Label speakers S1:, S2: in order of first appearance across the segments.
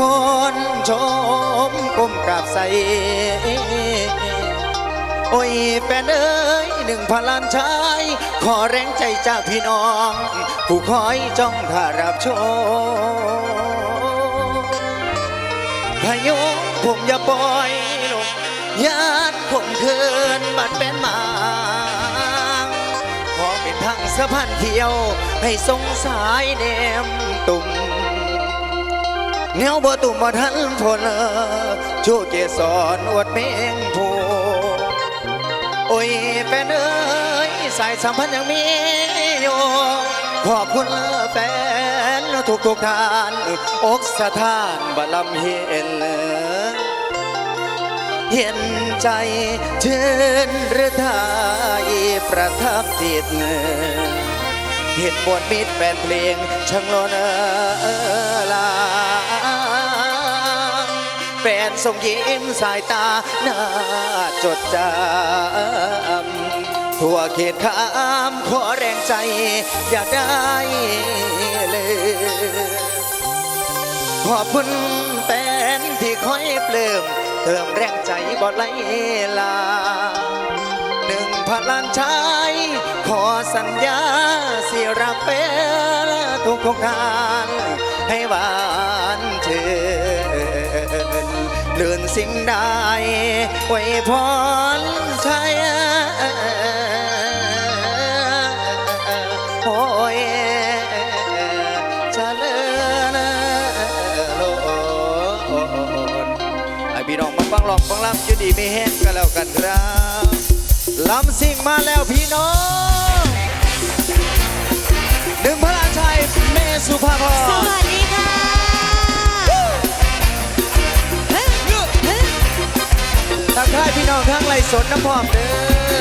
S1: คนชมก้มกราบใส โอ้ยแฟนเอ้ยหนึ่งพันล้านชาย ขอแรงใจจากพี่น้อง ผู้คอยจ้องท่ารับชมพยุผมอย่าปล่อยลงญาติผมเคินบัดเป็นหมาขอเป็นทางสะพานเที่ยว ให้สงสายแนมตุ่ม เงาบ่ตุ่มบ่ทันพลชูเกสรอวดเมงผูโอ้ยแฟนเอ้ยสายสัมพันธ์ยังมีอยู่ขอบคุณแฟนทุกทุกทานอกสถานบัลำเห็นเห็นใจเชิญหรือไทยประทับจิตเห็นบทมิตรแฟนเพลงช่างโลนเออลา แฟนส่งยิ้มสายตาน่าจดจำทั่วเขตขามขอแรงใจอยากได้เลยขอบคุณแฟนที่คอยเปลิมเติมแรงใจบอดไหลลาหนึ่งพันล้านชายขอสัญญาสิรักเป็นทุกทุกๆทางให้หวานเชิญ เลื่อนสิ่งใดไว้พรใช้โอ้ยจะเลิญโลดไอพี่น้องมาฟังหลอกฟังลำอยู่ดีไม่แห้งก็แล้วกันครับลำสิ่งมาแล้วพี่น้องหนึ่งพระราชัยเมสุภาพรส
S2: วัสดี
S1: ทักทายพี่น้องทั้งไรสดน้ำพร้อมเด้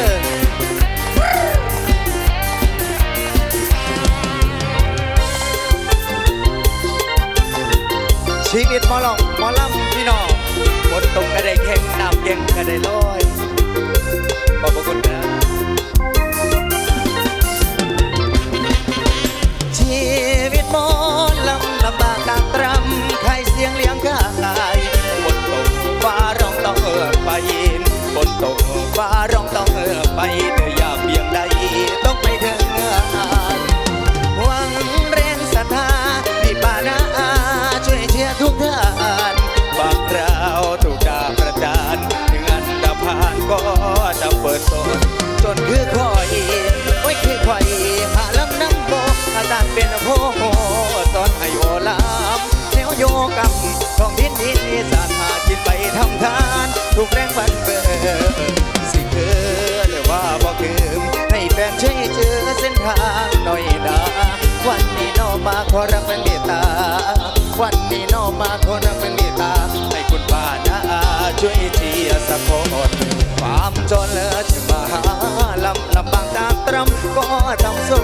S1: อชีวิตมอลองมอลำพี่น้องฝนตกก็ได้แข่งน้ำเก่งก็ได้ลอยขอบพระคุณนะชีวิตมอลำลำบากตามตรำใครเสียงเลี้ยงกาย ต รักเป็นเมตตา วันนี้น้องมาขอรักเป็นเมตตา ให้คุณป้านาอาช่วยเชียร์สะกดความจนเลือจะมาหาลำลำบางตามตรำก็ต้องสู้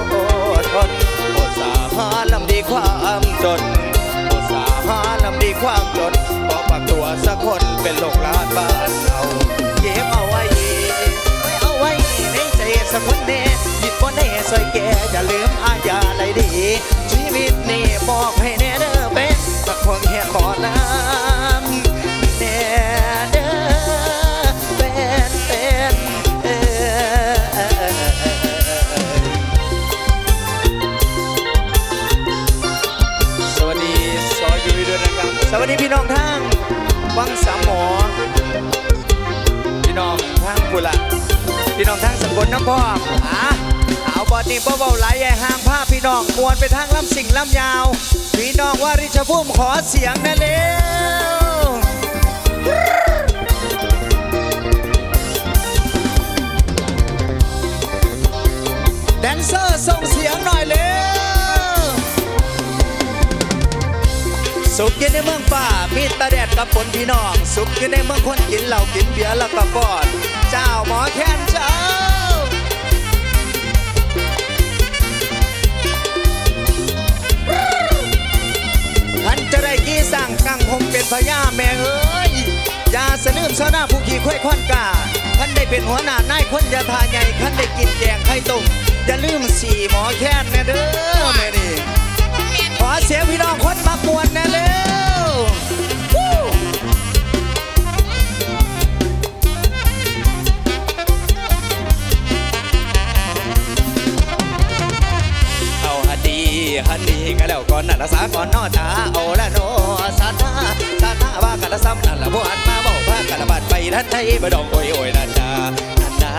S1: ทนอดสาหาลำดีความจนโอดสาหาลำดีความจนพอปากตัวสักคนเป็นโลกลานบ้านเราเก็บเอาไว้ไว้เอาไว้ในใจ สักคนแน่ยิดบ่แน่ซอยแกอย่าลืมอาญาใดดี ชีวิตนี่บอกให้แน่เด้อเป็นสักคนแค่ขอน้ำแน่เด้อเป็นเป็นเออสวัสดีซอยยุ้ยด้วยนะครับ สวัสดีพี่น้องทั้งวังสามหมอพี่น้องทางกุละ พี่น้องทางสกลน้ำพอกอะเอาบอดนี่บ่เบาไหลแย่ห่างผ้าพี่น้องมวนไปทางลำสิ่งลำยาว พี่น้องว่าริชภูมิขอเสียงนะเร็ว สุขอยู่ในเมืองป่ามีตาแดดกับฝนพี่น้อง สุขอยู่ในเมืองคนกินเหล้ากินเบียร์แล้วก็ปอดเจ้าหมอแค้นเจ้าท่านจะได้กี่สั่งกังคงเป็นพญาแม่เอ้ยอย่าสนืมเสาหน้าผู้ขี่ค่อยควันกาท่านได้เป็นหัวหน้านายคนยาทาใหญ่ท่านได้กินแกงไข่ต้มอย่าลืมสี่หมอแค้นนะเด้อแม่นี่ ขอเสียพี่น้องคนมามวลนะเร็เอาฮันดีฮันดีก็แล้วก่อนนั่นละสาก่อนนอตาเอาละโนสาตาสาตาว่ากัละซ้นันละบวชมาบอกว่ากัละบัดไปทันไทยบดองโอยโอยนันดานันดา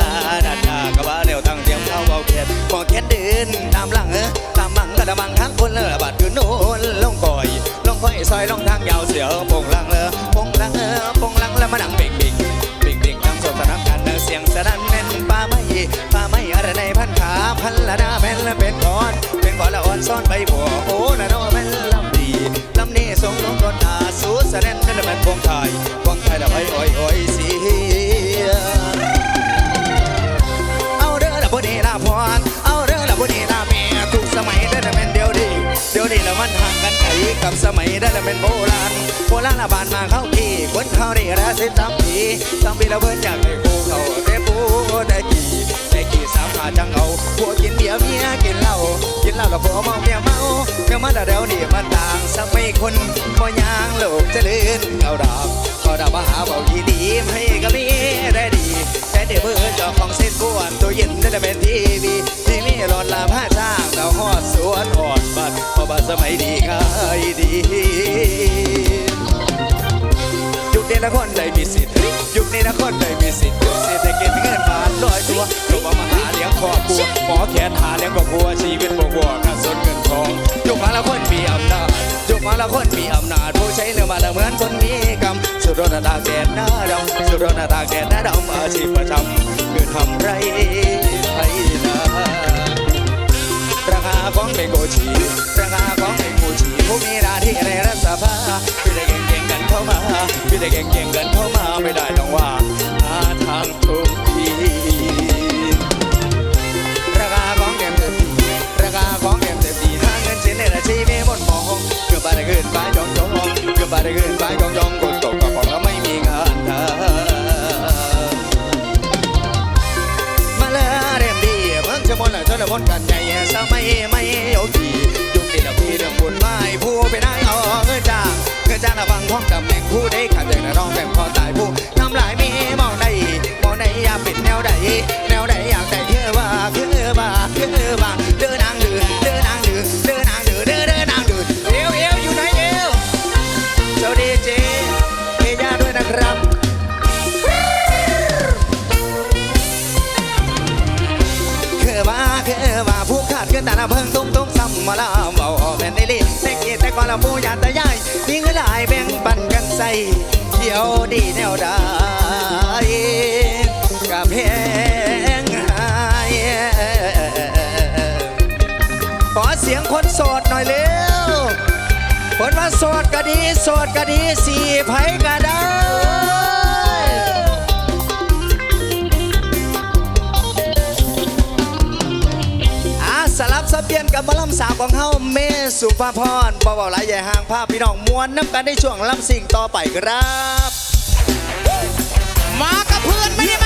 S1: นันดาก็ว่าเร็วตั้งเตรียมเข้าเอาเขียนขอเขียเดินตามหลังเออ ตามมังกระมังทั้งคนเลยละบัดอยู่โน่นลงก่อยลงค่อยซอยลงทางยาวเสียวปงลังเออปงลังเออปงลังแล้วมานั่งเบ่งบิ่งบิ่งบิ่งทั้งสดสนับกันเออเสียงสนั่นแม่นป้าไม่ป้าไม่อะไรในพันขาพันละนาแม่นละเป็นก้อน เป็นก่อนละอ่อนซ่อนใบบัวโอ้ละโนแม่นลำดีลำนี้ทรงลงรถอาสูสะแนนนั่นละแม่นพวงไทยพวงไทยละไปอ้อยอ้อยเสีย มันห่างกันไกลกับสมัยได้ละแม่นโบราณโบราณละบานมาเข้าที่คนเขาได้ละสิบสามปีสามปีละเพิ่นอยากได้คู่เขาได้ปูได้กี่ได้กี่สามหาจังเอาผัวกกินเบียร์เมียกินเหล้ากินเหล้าแล้วผัวเมาเมียเมาเมียมาแต่เดี๋ยวนี้มันต่างสักไม่คนบ่ยางโลกเจริญเอาดอกก็ดอกมาหาเบายีดีให้ก็มีได้ดี เดี๋ยวเพื่อเจอของเส้นกวนตัวเย็นนั่นจะเป็นทีวีที่มีหลอดลาผ้าจ้างเราหอดสวนหอดบัดเพราะบัดสมัยดีง่ายดี ยุคนี้ละคนได้มีสิทธิ์ยุคนี้ละคนได้มีสิทธิ์ยุคเศรษฐกิจเงินบาทลอยตัวยุคมาหาเลี้ยงครอบครัวหมอแขนหาเลี้ยงครอบครัวชีวิตบวกบวกเงินสดเงินทองยุคมาละคนมีอำนาจยุคมาละคนมีอำนาจ ใช้เรื่อมาละเหมือนคนมีกรรมสุดรนตาแกนหน้าดำสุดรนตาแกนหน้าดำอาชีพประจำคือทำไรไทยนาราคาของเมโกชีราคาของเมโกชีผู้มีหน้าที่ในรัฐสภาพี่ได้เก่งๆกันเข้ามาพี่ได้เก่งๆกันเข้ามาไม่ได้ต้องว่า ได้เกินไปจองยองคนตกกระป๋องแล้วไม่มีงานทำมาเลยเรียมดีเมืองชะมนและชนละมนกันใหญ่สมัยไม่โยกียุคนี้ละพี่เรื่องบุญไม่ผู้ไปได้เอาเงินจ้างเงินจ้างละฟังพ้องกับแห เดียวดีแนวได้กับเพงหายขอเสียงคนโสดหน่อยเร็วคนว่าโสดก็ดีโสดก็ดีสี่ไผก็ได้ เปลี่ยนกับมอลำสาวของเฮาเมสุภาพรบ่าว้าหลายใหญ่ห่างภาพพี่น้องมวนน้ำกันในช่วงลำสิ่งต่อไปครับ
S3: มากับเพื่อนไม่ได้มา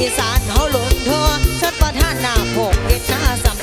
S3: อีสาน
S2: เขาหล่น
S1: ท
S3: อชดป
S2: ระท่านหน้าพกเอ็ดหน้า
S1: สา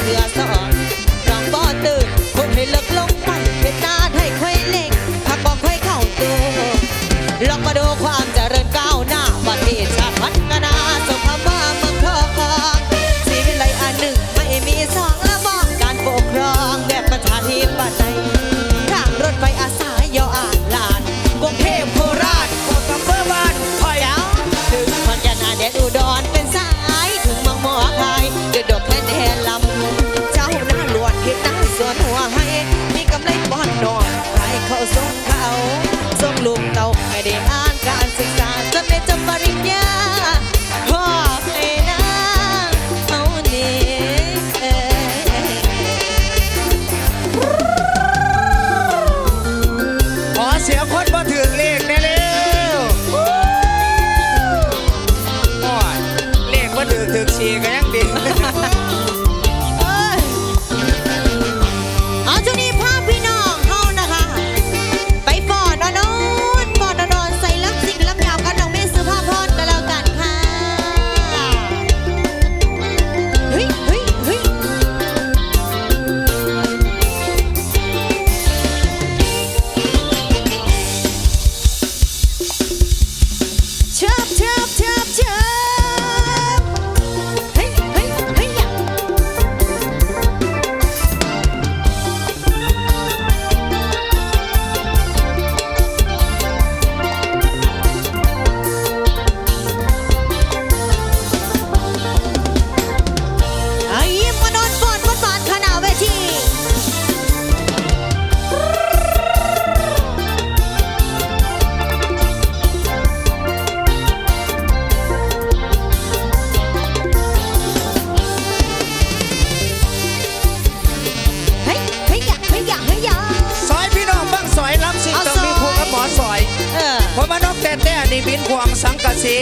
S1: บินควงสังกะสี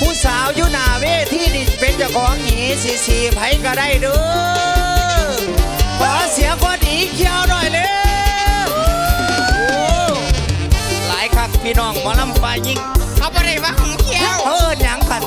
S1: ผู้สาวยุนาเวที่ดิเป็นเจ้าของหีสีสีไผก็ได้ดูขอเสียงคนอีเขียวหน่อยเร็วหลายคักพี่น้องหมอลำปายิ่ง
S3: เขาไป
S2: ได้มาของเขียวเออหยัง
S1: กั
S3: น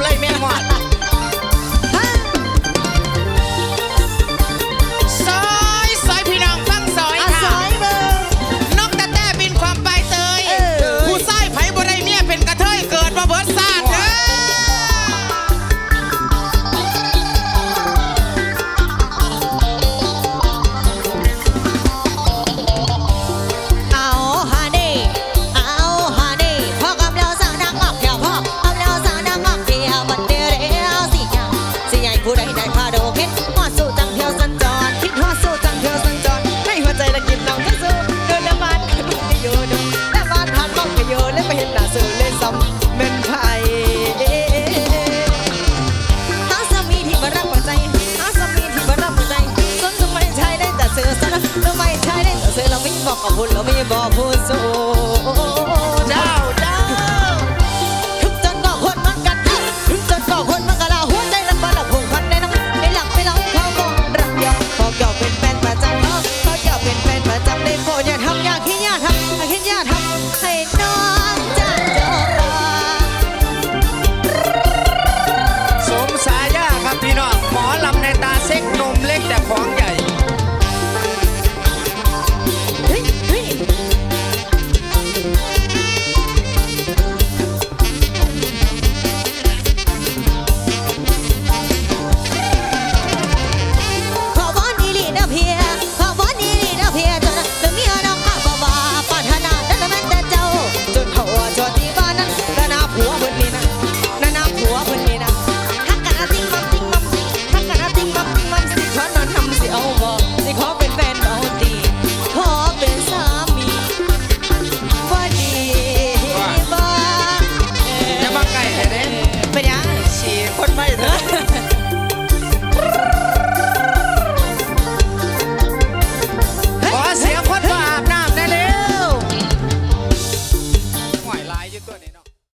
S1: blame me.